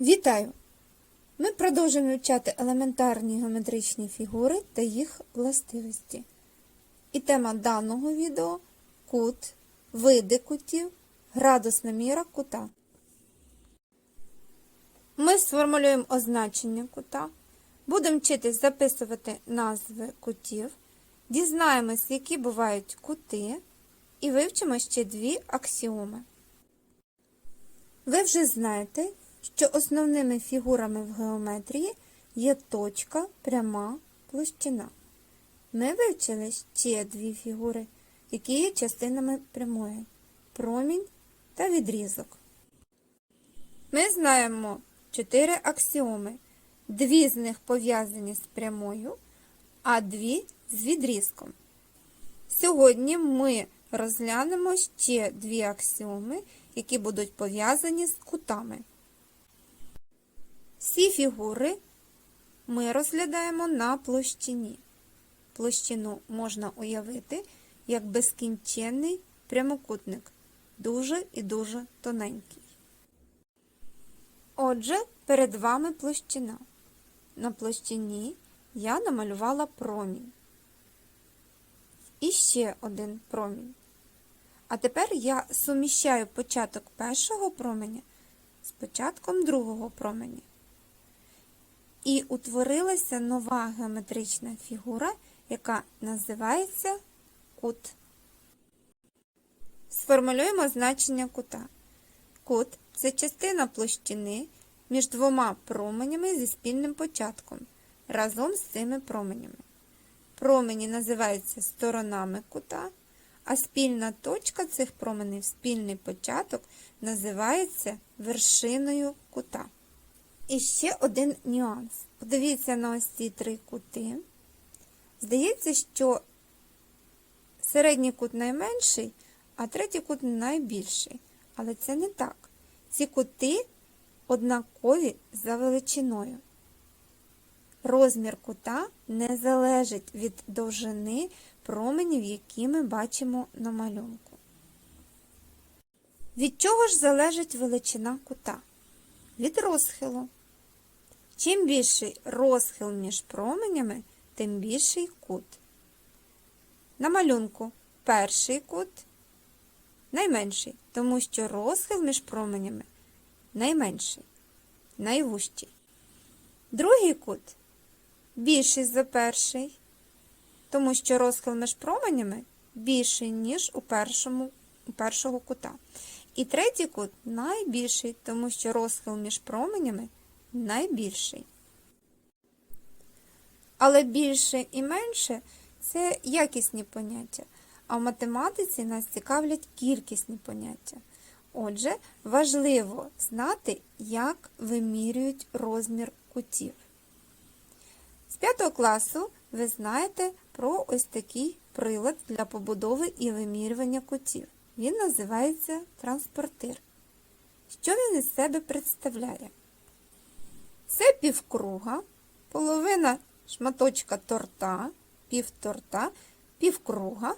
Вітаю! Ми продовжуємо вивчати елементарні геометричні фігури та їх властивості. І тема даного відео кут, види кутів, градусна міра кута. Ми сформулюємо означення кута, будемо вчитись записувати назви кутів, дізнаємось, які бувають кути, і вивчимо ще дві аксіоми. Ви вже знаєте, що основними фігурами в геометрії є точка, пряма, площина. Ми вивчили ще дві фігури, які є частинами прямої промінь та відрізок. Ми знаємо чотири аксіоми. Дві з них пов'язані з прямою, а дві з відрізком. Сьогодні ми розглянемо ще дві аксіоми, які будуть пов'язані з кутами. Всі фігури ми розглядаємо на площині. Площину можна уявити як безкінченний прямокутник, дуже і дуже тоненький. Отже, перед вами площина. На площині я намалювала промінь. І ще один промінь. А тепер я суміщаю початок першого променя з початком другого променя. І утворилася нова геометрична фігура, яка називається кут. Сформулюємо значення кута. Кут це частина площини між двома променями зі спільним початком разом з цими променями. Промені називаються сторонами кута, а спільна точка цих променів, спільний початок, називається вершиною кута. І ще один нюанс. Подивіться на ось ці три кути. Здається, що середній кут найменший, а третій кут найбільший. Але це не так. Ці кути однакові за величиною. Розмір кута не залежить від довжини променів, які ми бачимо на малюнку. Від чого ж залежить величина кута? Від розхилу. Чим більший розхил між променями, тим більший кут. На малюнку перший кут найменший, тому що розхил між променями найменший, найвужчий. Другий кут більший за перший, тому що розхил між променями більший, ніж у першому, у першого кута. І третій кут найбільший, тому що розхил між променями найбільший. Але більше і менше це якісні поняття, а в математиці нас цікавлять кількісні поняття. Отже, важливо знати, як вимірюють розмір кутів. З 5 класу ви знаєте про ось такий прилад для побудови і вимірювання кутів. Він називається транспортир. Що він із себе представляє? Це півкруга, половина шматочка торта, півторта, півкруга,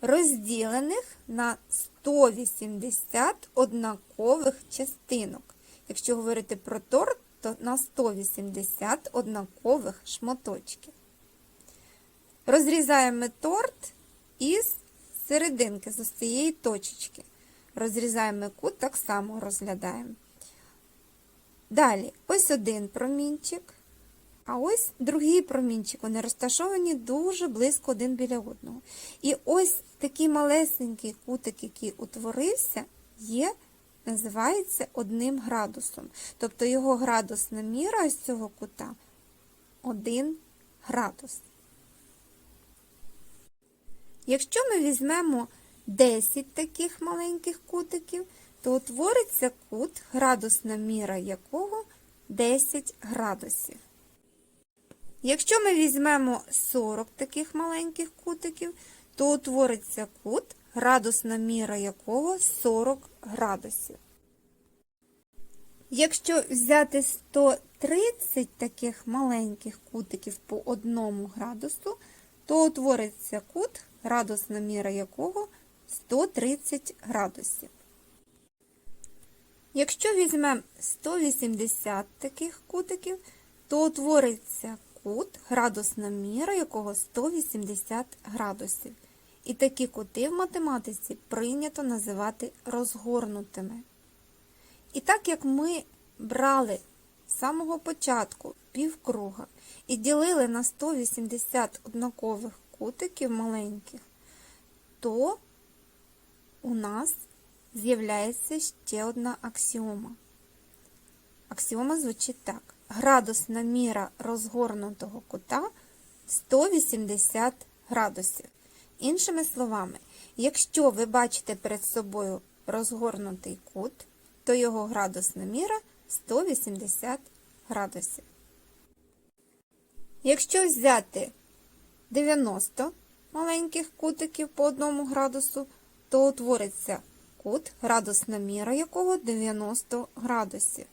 розділених на 180 однакових частинок. Якщо говорити про торт, то на 180 однакових шматочків. Розрізаємо торт із серединки, з цієї точечки. Розрізаємо кут, так само розглядаємо. Далі, ось один промінчик, а ось другий промінчик. Вони розташовані дуже близько один біля одного. І ось такий малесенький кутик, який утворився, є, називається одним градусом. Тобто його градусна міра ось цього кута 1 градус. Якщо ми візьмемо 10 таких маленьких кутиків, то утвориться кут, градусна міра якого 10 градусів. Якщо ми візьмемо 40 таких маленьких кутиків, то утвориться кут, градусна міра якого 40 градусів. Якщо взяти 130 таких маленьких кутиків по 1 градусу, то утвориться кут, градусна міра якого 130 градусів. Якщо візьмемо 180 таких кутиків, то утвориться кут, градусна міра якого 180 градусів. І такі кути в математиці прийнято називати розгорнутими. І так як ми брали з самого початку півкруга і ділили на 180 однакових кутиків маленьких, то у нас з'являється ще одна аксіома. Аксіома звучить так. Градусна міра розгорнутого кута 180 градусів. Іншими словами, якщо ви бачите перед собою розгорнутий кут, то його градусна міра 180 градусів. Якщо взяти 90 маленьких кутиків по одному градусу, то утвориться кут, градусна міра якого 90 градусів.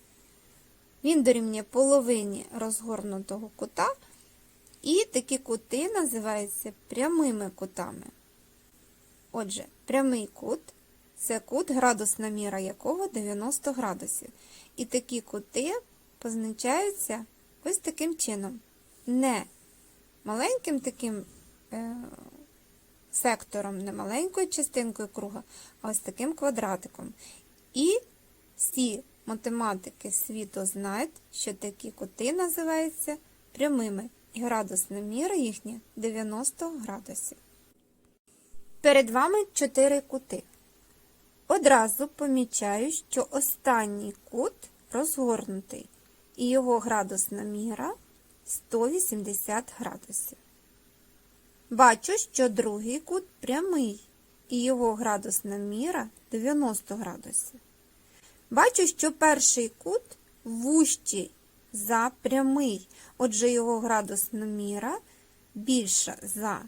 Він дорівнює половині розгорнутого кута, і такі кути називаються прямими кутами. Отже, прямий кут це кут, градусна міра якого 90 градусів. І такі кути позначаються ось таким чином. Не маленьким таким е, сектором, не маленькою частинкою круга, а ось таким квадратиком. І всі математики світу знають, що такі кути називаються прямими, і градусна міра їхня 90 градусів. Перед вами чотири кути. Одразу помічаю, що останній кут розгорнутий, і його градусна міра 180 градусів. Бачу, що другий кут прямий, і його градусна міра 90 градусів. Бачу, що перший кут вущий за прямий, отже, його градусна міра більша за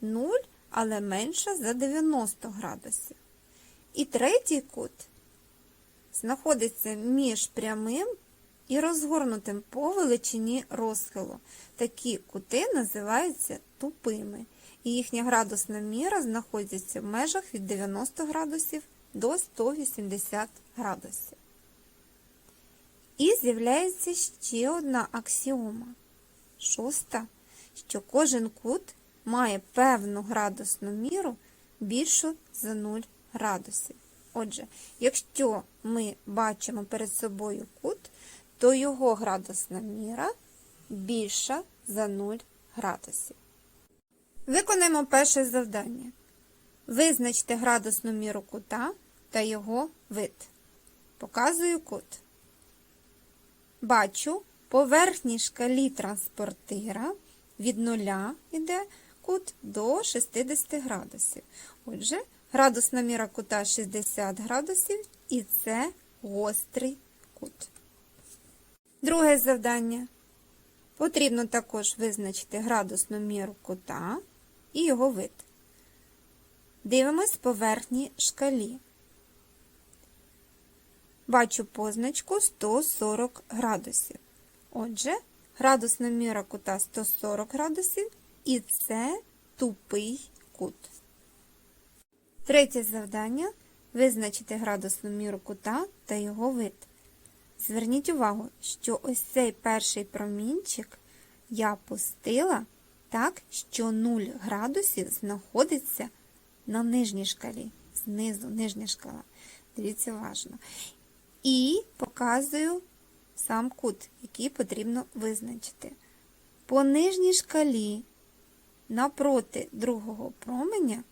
0, але менша за 90 градусів. І третій кут знаходиться між прямим і розгорнутим по величині розхилу. Такі кути називаються тупими, і їхня градусна міра знаходиться в межах від 90 градусів до 180 градусів. І з'являється ще одна аксіома. Шоста, що кожен кут має певну градусну міру більшу за 0 градусів. Отже, якщо ми бачимо перед собою кут, то його градусна міра більша за 0 градусів. Виконаємо перше завдання. Визначте градусну міру кута та його вид. Показую кут. Бачу по верхній шкалі транспортира від 0 йде кут до 60 градусів. Отже, градусна міра кута 60 градусів і це гострий кут. Друге завдання. Потрібно також визначити градусну міру кута і його вид. Дивимось по верхній шкалі. Бачу позначку 140 градусів. Отже, градусна міра кута 140 градусів і це тупий кут. Третє завдання визначити градусну міру кута та його вид. Зверніть увагу, що ось цей перший промінчик я пустила так, що 0 градусів знаходиться на нижній шкалі. Знизу нижня шкала. Дивіться уважно. І показую сам кут, який потрібно визначити. По нижній шкалі напроти другого променя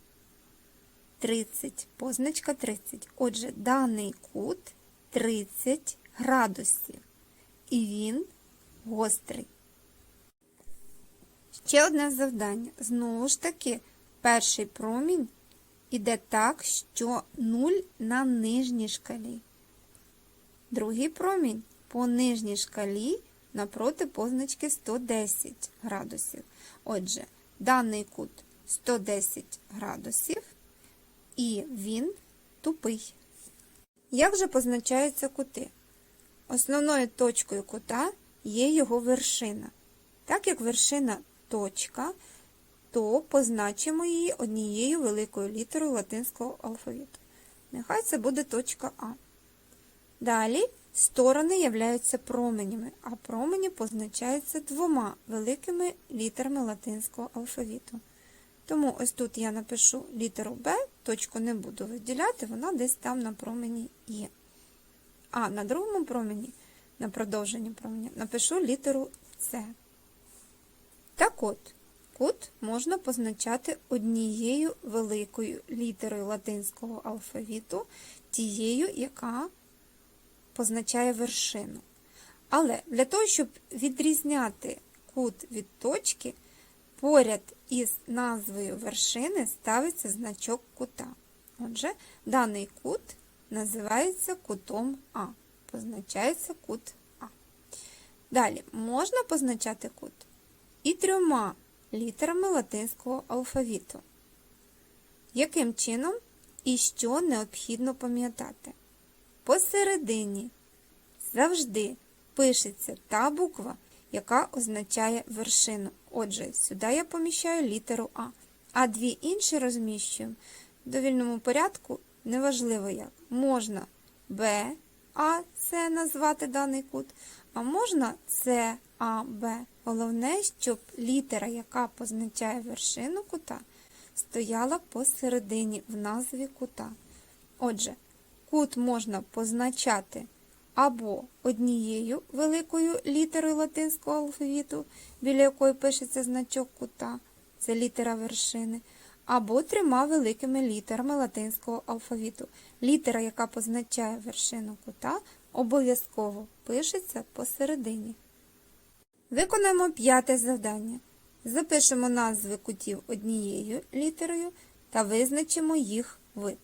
30, позначка 30. Отже, даний кут 30 градусів. І він гострий. Ще одне завдання. Знову ж таки, перший промінь іде так, що 0 на нижній шкалі. Другий промінь по нижній шкалі напроти позначки 110 градусів. Отже, даний кут 110 градусів, і він тупий. Як же позначаються кути? Основною точкою кута є його вершина. Так як вершина точка, то позначимо її однією великою літерою латинського алфавіту. Нехай це буде точка А. Далі сторони являються променями, а промені позначаються двома великими літерами латинського алфавіту. Тому ось тут я напишу літеру Б, точку не буду виділяти, вона десь там на промені є. А на другому промені, на продовженні променя, напишу літеру С. Так от, кут можна позначати однією великою літерою латинського алфавіту, тією, яка позначає вершину. Але для того, щоб відрізняти кут від точки, поряд із назвою вершини ставиться значок кута. Отже, даний кут називається кутом А. Позначається кут А. Далі можна позначати кут і трьома літерами латинського алфавіту. Яким чином і що необхідно пам'ятати? Посередині завжди пишеться та буква, яка означає вершину. Отже, сюди я поміщаю літеру А. А дві інші розміщуємо в довільному порядку, неважливо як. Можна Б, А, С назвати даний кут, а можна С, А, Б. Головне, щоб літера, яка позначає вершину кута, стояла посередині в назві кута. Отже, кут можна позначати або однією великою літерою латинського алфавіту, біля якої пишеться значок кута, це літера вершини, або трьома великими літерами латинського алфавіту. Літера, яка позначає вершину кута, обов'язково пишеться посередині. Виконаємо п'яте завдання. Запишемо назви кутів однією літерою та визначимо їх вид.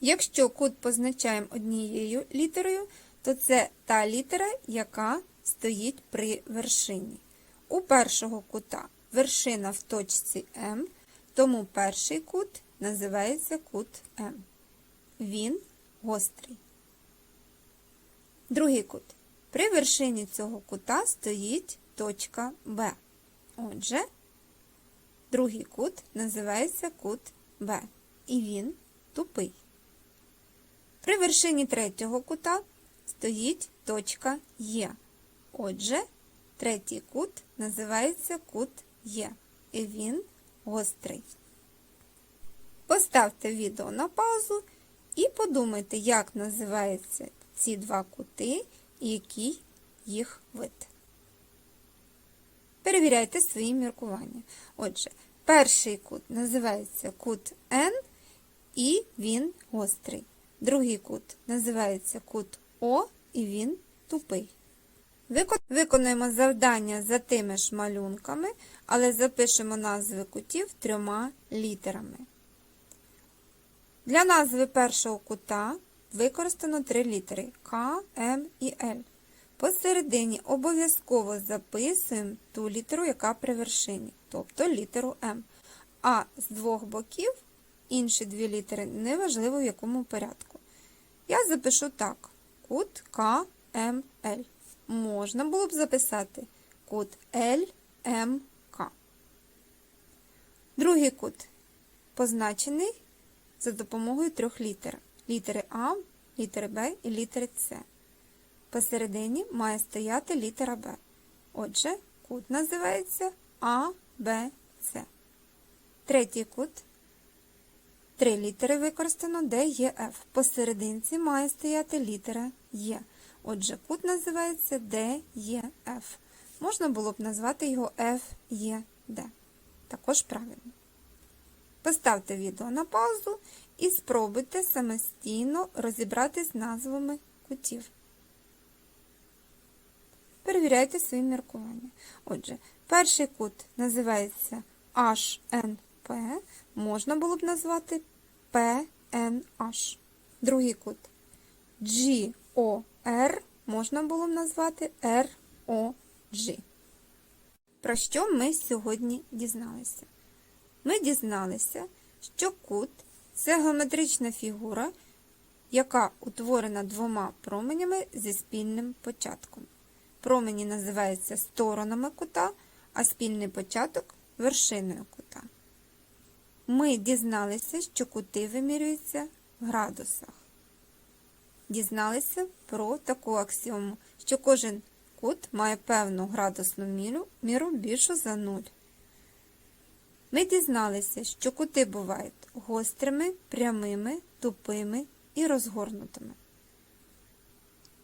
Якщо кут позначаємо однією літерою, то це та літера, яка стоїть при вершині. У першого кута вершина в точці М, тому перший кут називається кут М. Він гострий. Другий кут. При вершині цього кута стоїть точка Б. Отже, другий кут називається кут Б. І він тупий. При вершині третього кута стоїть точка Є. Отже, третій кут називається кут Є. І він гострий. Поставте відео на паузу і подумайте, як називаються ці два кути і який їх вид. Перевіряйте свої міркування. Отже, перший кут називається кут N, і він гострий. Другий кут називається кут О, і він тупий. Виконуємо завдання за тими ж малюнками, але запишемо назви кутів трьома літерами. Для назви першого кута використано три літери К, М і Л. Посередині обов'язково записуємо ту літеру, яка при вершині, тобто літеру М. А з двох боків інші дві літери неважливо в якому порядку. Я запишу так: кут К, М, Л. Можна було б записати кут Л, М, К. Другий кут позначений за допомогою трьох літер. Літери А, літери Б і літери С. Посередині має стояти літера Б. Отже, кут називається А, Б, С. Третій кут. Три літери використано Д, Є, Ф. Посерединці має стояти літера Є. Отже, кут називається Є, Ф. Можна було б назвати його Є, Д. Також правильно. Поставте відео на паузу і спробуйте самостійно розібратись з назвами кутів. Перевіряйте свої міркування. Отже, перший кут називається HNP, можна було б назвати PNH. Другий кут GOR можна було б назвати ROG. Про що ми сьогодні дізналися? Ми дізналися, що кут це геометрична фігура, яка утворена двома променями зі спільним початком. Промені називаються сторонами кута, а спільний початок вершиною кута. Ми дізналися, що кути вимірюються в градусах. Дізналися про таку аксіому, що кожен кут має певну градусну міру, міру більшу за 0. Ми дізналися, що кути бувають гострими, прямими, тупими і розгорнутими.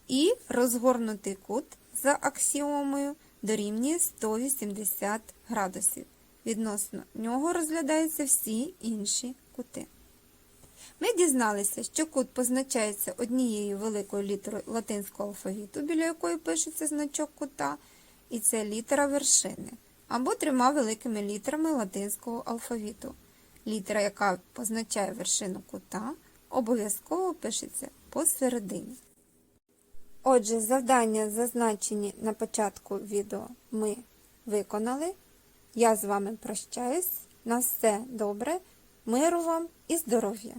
І розгорнутий кут за аксіомою дорівнює 180 градусів. Відносно нього розглядаються всі інші кути. Ми дізналися, що кут позначається однією великою літерою латинського алфавіту, біля якої пишеться значок кута, і це літера вершини, або трьома великими літерами латинського алфавіту. Літера, яка позначає вершину кута, обов'язково пишеться посередині. Отже, завдання, зазначені на початку відео, ми виконали. Я з вами прощаюсь. На все добре, миру вам і здоров'я!